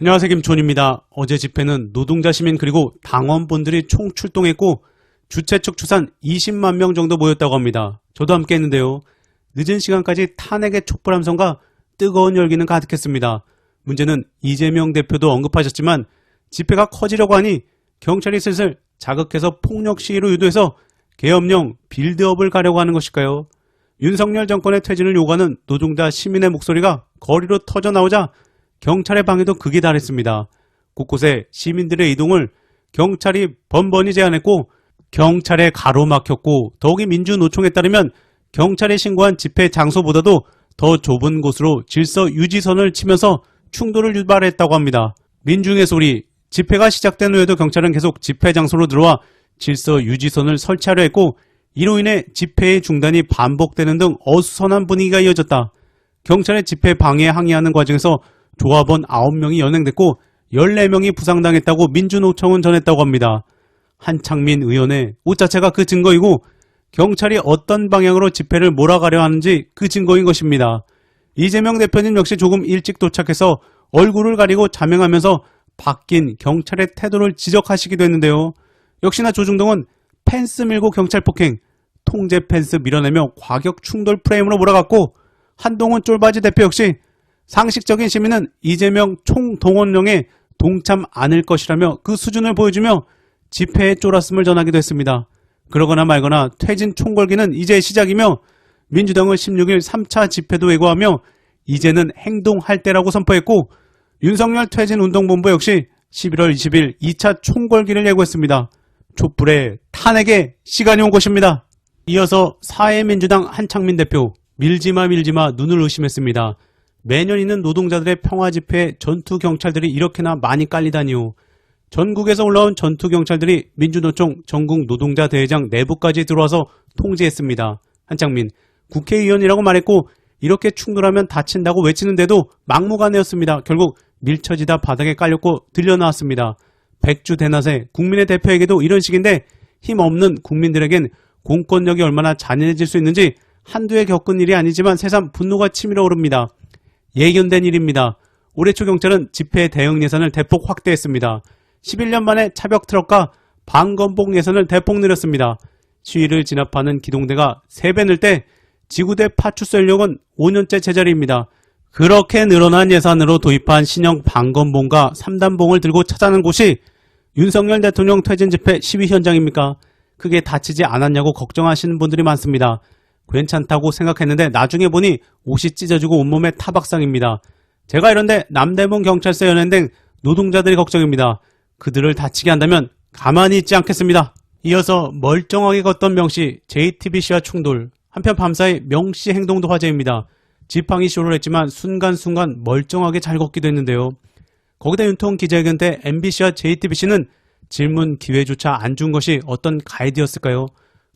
안녕하세요 김촌입니다. 어제 집회는 노동자 시민 그리고 당원분들이 총 출동했고 주최 측 추산 20만 명 정도 모였다고 합니다. 저도 함께 했는데요. 늦은 시간까지 탄핵의 촛불 함성과 뜨거운 열기는 가득했습니다. 문제는 이재명 대표도 언급하셨지만 집회가 커지려고 하니 경찰이 슬슬 자극해서 폭력 시위로 유도해서 계엄령 빌드업을 가려고 하는 것일까요? 윤석열 정권의 퇴진을 요구하는 노동자 시민의 목소리가 거리로 터져 나오자 경찰의 방해도 극에 달했습니다. 곳곳에 시민들의 이동을 경찰이 번번이 제한했고 경찰에 가로막혔고 더욱이 민주노총에 따르면 경찰이 신고한 집회 장소보다도 더 좁은 곳으로 질서 유지선을 치면서 충돌을 유발했다고 합니다. 민중의 소리, 집회가 시작된 후에도 경찰은 계속 집회 장소로 들어와 질서 유지선을 설치하려 했고 이로 인해 집회의 중단이 반복되는 등 어수선한 분위기가 이어졌다. 경찰의 집회 방해에 항의하는 과정에서 조합원 9명이 연행됐고 14명이 부상당했다고 민주노총은 전했다고 합니다. 한창민 의원의 옷 자체가 그 증거이고 경찰이 어떤 방향으로 집회를 몰아가려 하는지 그 증거인 것입니다. 이재명 대표님 역시 조금 일찍 도착해서 얼굴을 가리고 자명하면서 바뀐 경찰의 태도를 지적하시기도 했는데요. 역시나 조중동은 펜스 밀고 경찰 폭행, 통제 펜스 밀어내며 과격 충돌 프레임으로 몰아갔고 한동훈 쫄바지 대표 역시 상식적인 시민은 이재명 총동원령에 동참 않을 것이라며 그 수준을 보여주며 집회에 쫄았음을 전하기도 했습니다. 그러거나 말거나 퇴진 총궐기는 이제 시작이며 민주당은 16일 3차 집회도 예고하며 이제는 행동할 때라고 선포했고 윤석열 퇴진 운동본부 역시 11월 20일 2차 총궐기를 예고했습니다. 촛불의 탄핵의 시간이 온 것입니다. 이어서 사회민주당 한창민 대표 밀지마 밀지마 눈을 의심했습니다. 매년 있는 노동자들의 평화 집회에 전투 경찰들이 이렇게나 많이 깔리다니요. 전국에서 올라온 전투 경찰들이 민주노총 전국 노동자 대회장 내부까지 들어와서 통제했습니다. 한창민 국회의원이라고 말했고 이렇게 충돌하면 다친다고 외치는데도 막무가내였습니다. 결국 밀쳐지다 바닥에 깔렸고 들려나왔습니다. 백주 대낮에 국민의 대표에게도 이런 식인데 힘없는 국민들에겐 공권력이 얼마나 잔인해질 수 있는지 한두 해 겪은 일이 아니지만 새삼 분노가 치밀어 오릅니다. 예견된 일입니다. 올해 초 경찰은 집회 대응 예산을 대폭 확대했습니다. 11년 만에 차벽 트럭과 방검복 예산을 대폭 늘렸습니다. 시위를 진압하는 기동대가 3배 늘 때 지구대 파출소 인력은 5년째 제자리입니다. 그렇게 늘어난 예산으로 도입한 신형 방검봉과 3단봉을 들고 찾아는 곳이 윤석열 대통령 퇴진 집회 시위 현장입니까? 크게 다치지 않았냐고 걱정하시는 분들이 많습니다. 괜찮다고 생각했는데 나중에 보니 옷이 찢어지고 온몸에 타박상입니다. 제가 이런데 남대문 경찰서 연행 등 노동자들이 걱정입니다. 그들을 다치게 한다면 가만히 있지 않겠습니다. 이어서 멀쩡하게 걷던 명씨 JTBC와 충돌 한편 밤사이 명씨 행동도 화제입니다. 지팡이 쇼를 했지만 순간순간 멀쩡하게 잘 걷기도 했는데요. 거기다 윤통 기자회견 때 MBC와 JTBC는 질문 기회조차 안 준 것이 어떤 가이드였을까요?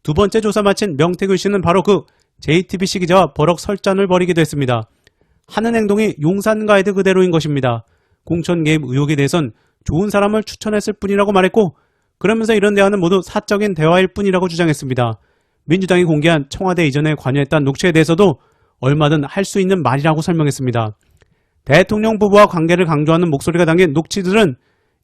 두 번째 조사 마친 명태균 씨는 바로 그 JTBC 기자와 버럭 설전을 벌이기도 했습니다. 하는 행동이 용산 가이드 그대로인 것입니다. 공천 개입 의혹에 대해선 좋은 사람을 추천했을 뿐이라고 말했고 그러면서 이런 대화는 모두 사적인 대화일 뿐이라고 주장했습니다. 민주당이 공개한 청와대 이전에 관여했다는 녹취에 대해서도 얼마든 할 수 있는 말이라고 설명했습니다. 대통령 부부와 관계를 강조하는 목소리가 담긴 녹취들은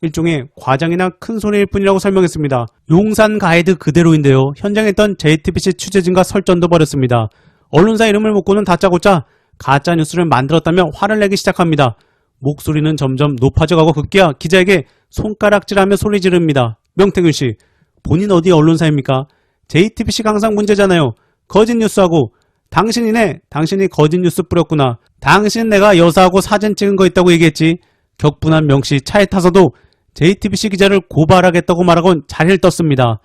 일종의 과장이나 큰 소리일 뿐이라고 설명했습니다. 용산 가이드 그대로인데요. 현장에 있던 JTBC 취재진과 설전도 벌였습니다. 언론사 이름을 묻고는 다짜고짜 가짜 뉴스를 만들었다며 화를 내기 시작합니다. 목소리는 점점 높아져가고 급기야 기자에게 손가락질하며 소리 지릅니다. 명태균 씨, 본인 어디 언론사입니까? JTBC가 항상 문제잖아요. 거짓 뉴스하고 당신이네. 당신이 거짓 뉴스 뿌렸구나. 당신 내가 여사하고 사진 찍은 거 있다고 얘기했지. 격분한 명씨 차에 타서도 JTBC 기자를 고발하겠다고 말하곤 자리를 떴습니다.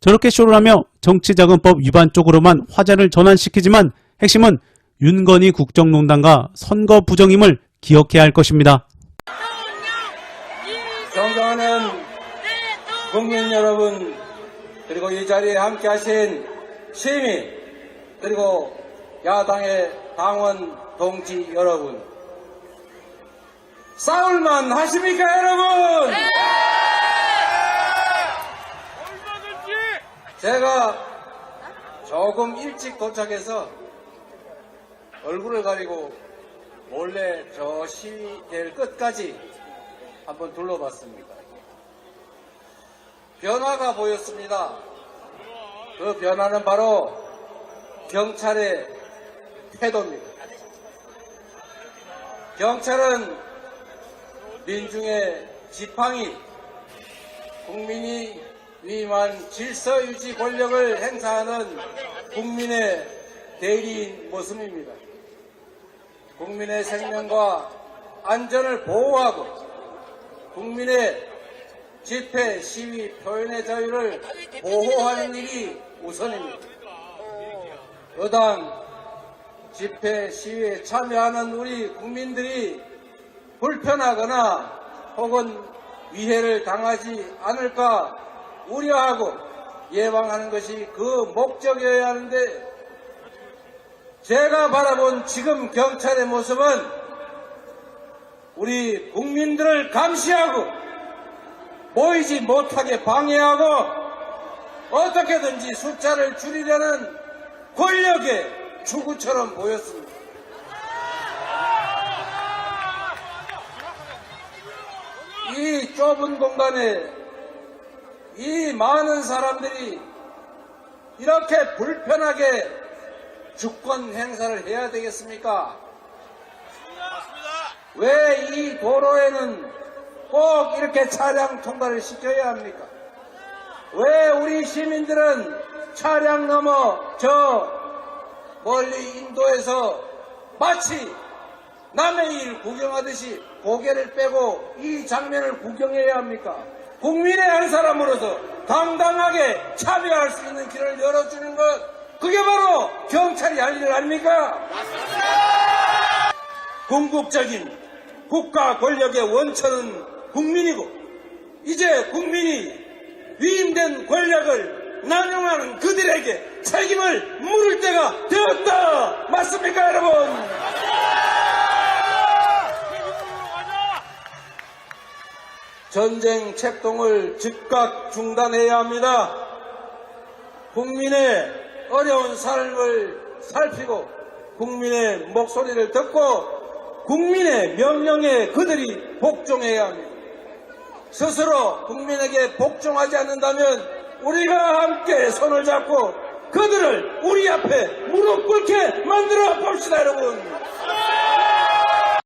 저렇게 쇼를 하며 정치자금법 위반 쪽으로만 화제를 전환시키지만 핵심은 윤건희 국정농단과 선거 부정임을 기억해야 할 것입니다. 존경하는 국민 여러분 그리고 이 자리에 함께 하신 시민 그리고 야당의 당원 동지 여러분 싸울만 하십니까 여러분? 제가 조금 일찍 도착해서 얼굴을 가리고 몰래 저 시위대를 끝까지 한번 둘러봤습니다. 변화가 보였습니다. 그 변화는 바로 경찰의 태도입니다. 경찰은 민중의 지팡이, 국민이 위임한 질서 유지 권력을 행사하는 국민의 대리인 모습입니다. 국민의 생명과 안전을 보호하고 국민의 집회, 시위, 표현의 자유를 보호하는 일이 우선입니다. 여당 집회, 시위에 참여하는 우리 국민들이 불편하거나 혹은 위해를 당하지 않을까 우려하고 예방하는 것이 그 목적이어야 하는데 제가 바라본 지금 경찰의 모습은 우리 국민들을 감시하고 모이지 못하게 방해하고 어떻게든지 숫자를 줄이려는 권력의 추구처럼 보였습니다. 이 좁은 공간에 이 많은 사람들이 이렇게 불편하게 주권 행사를 해야 되겠습니까? 왜 이 도로에는 꼭 이렇게 차량 통과를 시켜야 합니까? 왜 우리 시민들은 차량 넘어 저 멀리 인도에서 마치 남의 일 구경하듯이 고개를 빼고 이 장면을 구경해야 합니까? 국민의 한 사람으로서 당당하게 참여할 수 있는 길을 열어주는 것, 그게 바로 경찰이 할 일 아닙니까? 궁극적인 국가 권력의 원천은 국민이고, 이제 국민이 위임된 권력을 남용하는 그들에게 책임을 물을 때가 되었다! 맞습니까, 여러분? 전쟁 책동을 즉각 중단해야 합니다. 국민의 어려운 삶을 살피고 국민의 목소리를 듣고 국민의 명령에 그들이 복종해야 합니다. 스스로 국민에게 복종하지 않는다면 우리가 함께 손을 잡고 그들을 우리 앞에 무릎 꿇게 만들어 봅시다, 여러분.